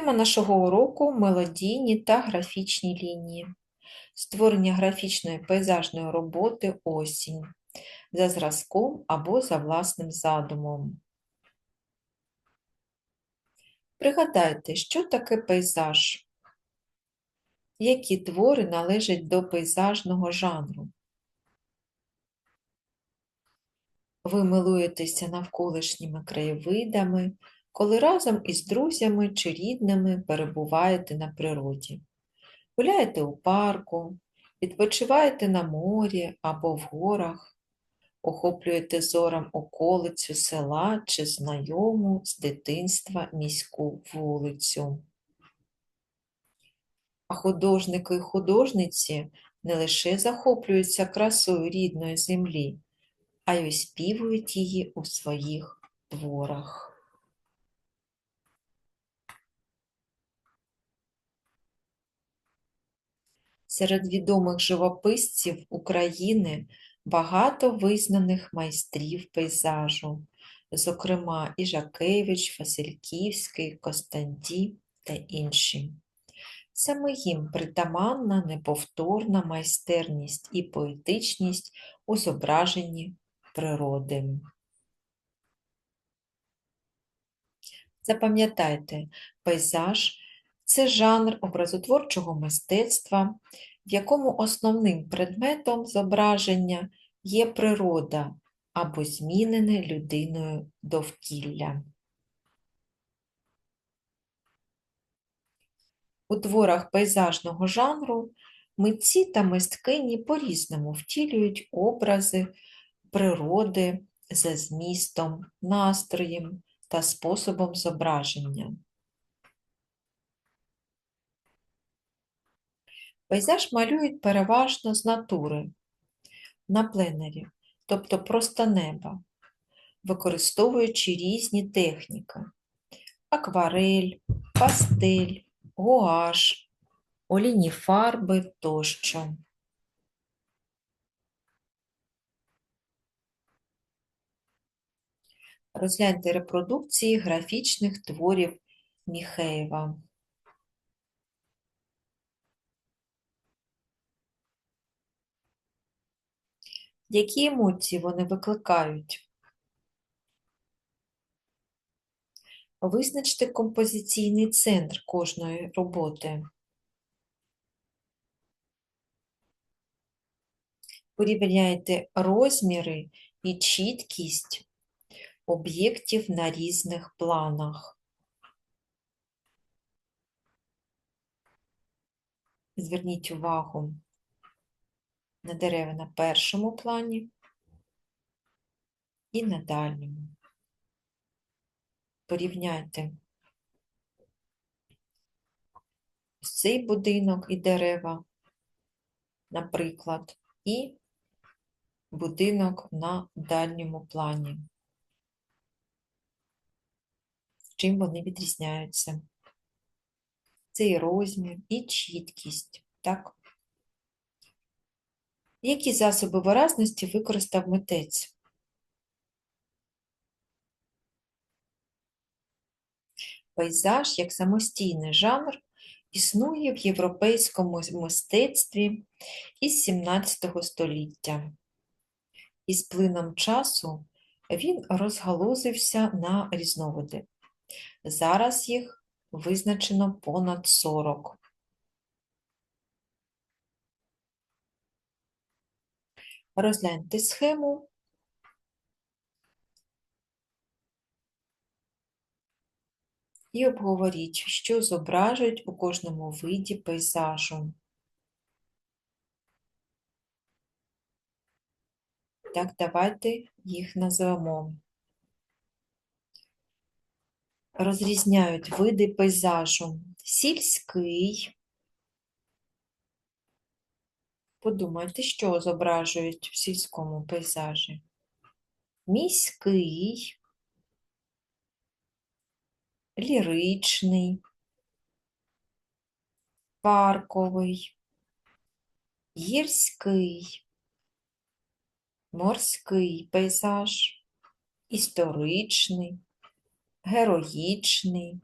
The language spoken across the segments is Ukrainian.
Тема нашого уроку мелодійні та графічні лінії. Створення графічної пейзажної роботи осінь за зразком або за власним задумом. Пригадайте, що таке пейзаж? Які твори належать до пейзажного жанру? Ви милуєтеся навколишніми краєвидами, коли разом із друзями чи рідними перебуваєте на природі. Гуляєте у парку, відпочиваєте на морі або в горах, охоплюєте зором околицю села чи знайому з дитинства міську вулицю. А художники і художниці не лише захоплюються красою рідної землі, а й оспівують її у своїх творах. Серед відомих живописців України багато визнаних майстрів пейзажу, зокрема Іжакевич, Васильківський, Костанді та інші. Саме їм притаманна неповторна майстерність і поетичність у зображенні природи. Запам'ятайте, пейзаж це жанр образотворчого мистецтва, в якому основним предметом зображення є природа або змінене людиною довкілля. У творах пейзажного жанру митці та мисткині по-різному втілюють образи природи за змістом, настроєм та способом зображення. Пейзаж малюють переважно з натури, на пленері, тобто просто неба, використовуючи різні техніки акварель, пастель, гуаш, олійні фарби тощо. Розгляньте репродукції графічних творів Міхеєва. Які емоції вони викликають? Визначте композиційний центр кожної роботи. Порівняйте розміри і чіткість об'єктів на різних планах. Зверніть увагу на дерева на першому плані і на дальньому. Порівняйте цей будинок і дерева, наприклад, і будинок на дальньому плані. Чим вони відрізняються? Цей розмір і чіткість, так? Які засоби виразності використав митець? Пейзаж як самостійний жанр існує в європейському мистецтві із 17 століття. Із плином часу він розгалузився на різновиди. Зараз їх визначено понад 40. Розгляньте схему. І обговоріть, що зображують у кожному виді пейзажу. Так, давайте їх назвемо. Розрізняють види пейзажу. Сільський, Подумайте, що зображують в сільському пейзажі. Міський, ліричний, парковий, гірський, морський пейзаж, історичний, героїчний,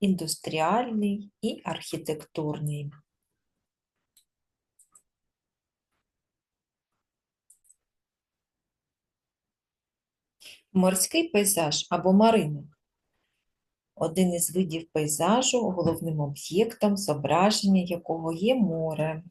індустріальний і архітектурний. Морський пейзаж або марина один із видів пейзажу, головним об'єктом зображення якого є море.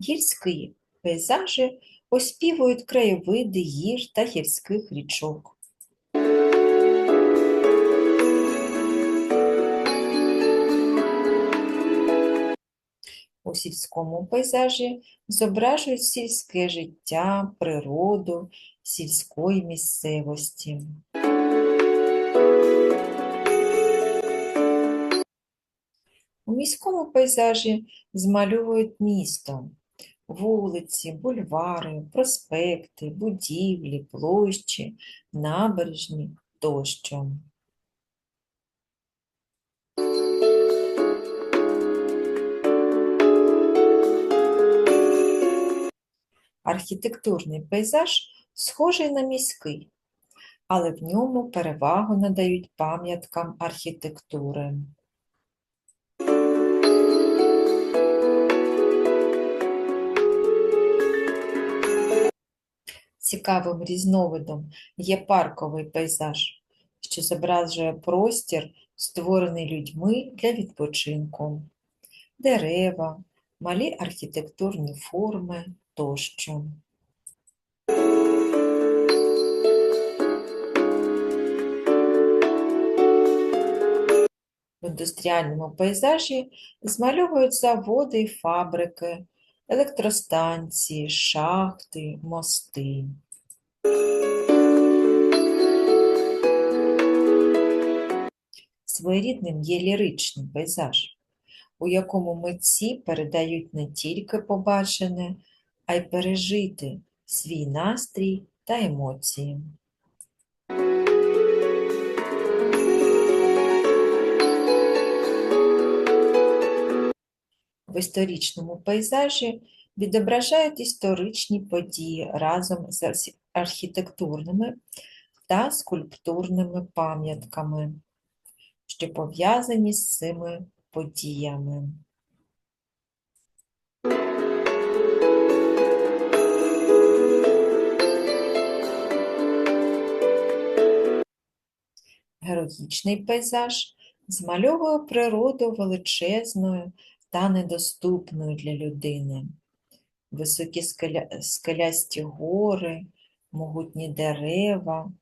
Гірські пейзажі оспівують краєвиди гір та гірських річок. У сільському пейзажі зображують сільське життя, природу сільської місцевості. У міському пейзажі змальовують місто, вулиці, бульвари, проспекти, будівлі, площі, набережні тощо. Архітектурний пейзаж схожий на міський, але в ньому перевагу надають пам'яткам архітектури. Цікавим різновидом є парковий пейзаж, що зображує простір, створений людьми для відпочинку, дерева, малі архітектурні форми тощо. В індустріальному пейзажі змальовують заводи і фабрики, електростанції, шахти, мости. Своєрідним є ліричний пейзаж, у якому митці передають не тільки побачене, а й пережити свій настрій та емоції. В історичному пейзажі відображають історичні події разом з архітектурними та скульптурними пам'ятками, що пов'язані з цими подіями. Героїчний пейзаж змальовує природу величезною та недоступною для людини. Високі скеля... скелясті гори, могутні дерева,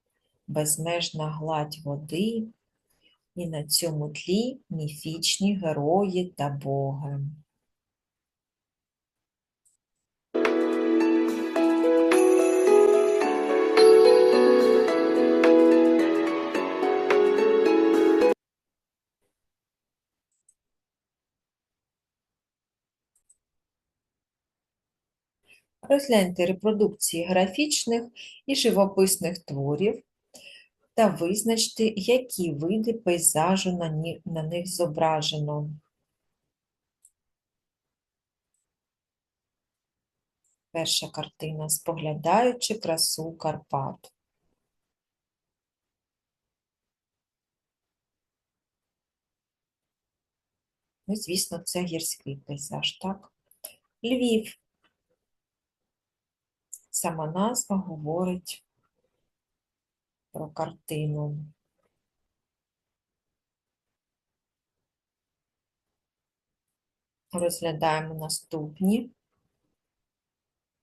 безмежна гладь води, і на цьому тлі міфічні герої та боги. Розгляньте репродукції графічних і живописних творів та визначте, які види пейзажу на, них зображено. Перша картина споглядаючи красу Карпат. Ну, звісно, це гірський пейзаж, так? Львів. Сама назва говорить про картину. Розглядаємо наступні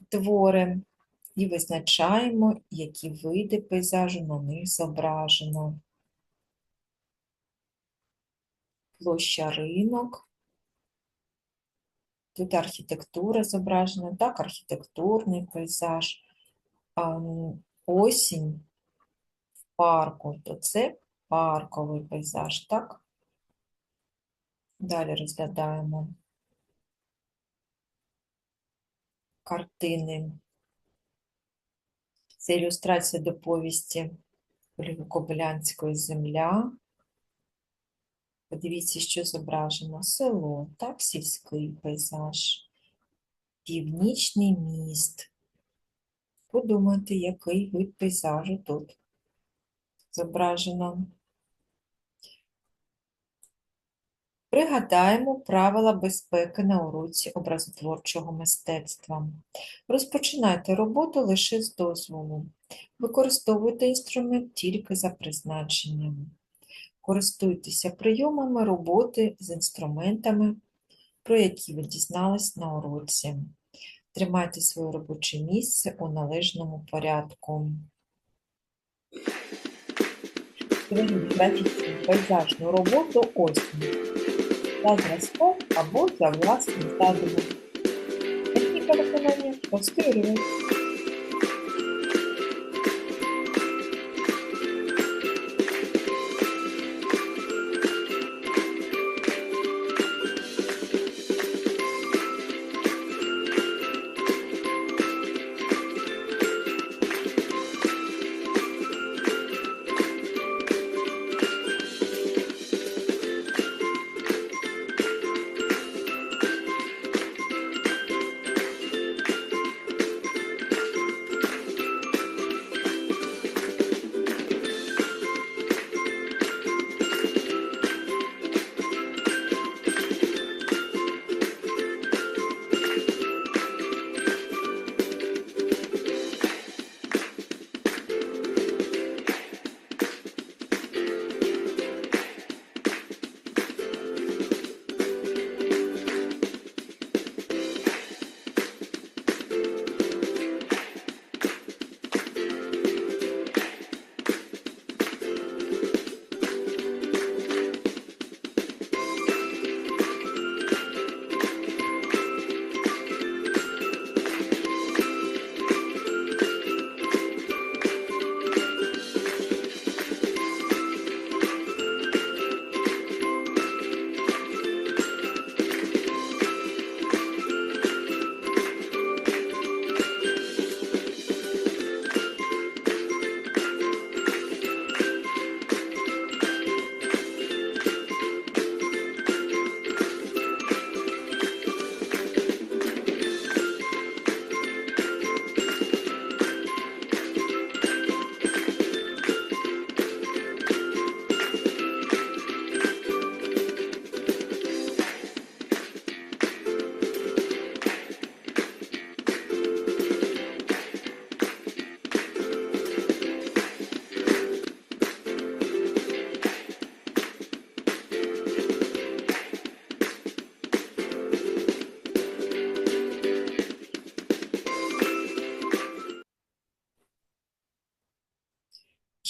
твори і визначаємо, які види пейзажу на них зображено. Площа ринок. Тут архітектура зображена, так, архітектурний пейзаж, осінь в парку, то це парковий пейзаж, так? Далі розглядаємо картини. Це ілюстрація до повісті Кобилянської земля. Подивіться, що зображено село, так, сільський пейзаж. Північний міст. Подумайте, який вид пейзажу тут зображено. Пригадаємо правила безпеки на уроці образотворчого мистецтва. Розпочинайте роботу лише з дозволу. Використовуйте інструмент тільки за призначенням. Користуйтеся прийомами роботи з інструментами, про які ви дізнались на уроці. Тримайте своє робоче місце у належному порядку. Графічну пейзажну роботу осінь за зразком або за власним задумом. Техніка виконання повторює.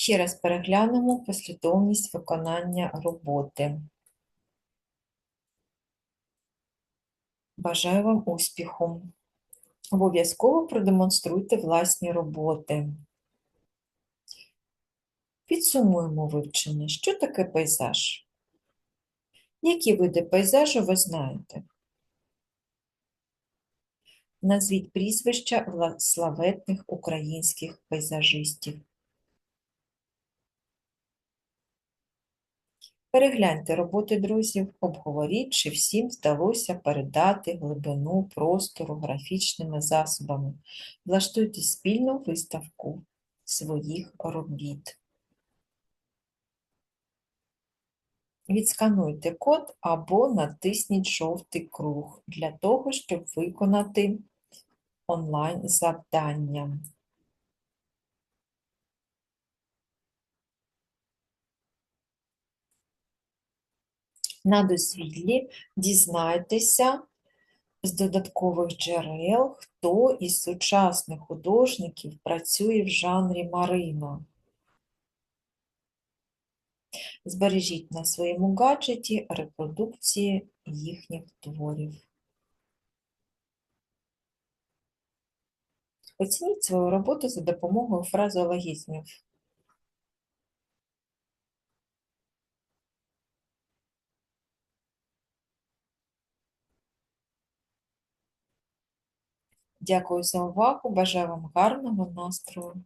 Ще раз переглянемо послідовність виконання роботи. Бажаю вам успіху. Обов'язково продемонструйте власні роботи. Підсумуємо вивчення. Що таке пейзаж? Які види пейзажу ви знаєте? Назвіть прізвища славетних українських пейзажистів. Перегляньте роботи друзів, обговоріть, чи всім вдалося передати глибину простору графічними засобами. Влаштуйте спільну виставку своїх робіт. Відскануйте код або натисніть жовтий круг для того, щоб виконати онлайн-завдання. На дозвіллі дізнайтеся з додаткових джерел, хто із сучасних художників працює в жанрі Марина. Збережіть на своєму гаджеті репродукції їхніх творів. Оцініть свою роботу за допомогою фразеологізмів. Дякую за увагу. Бажаю вам гарного настрою.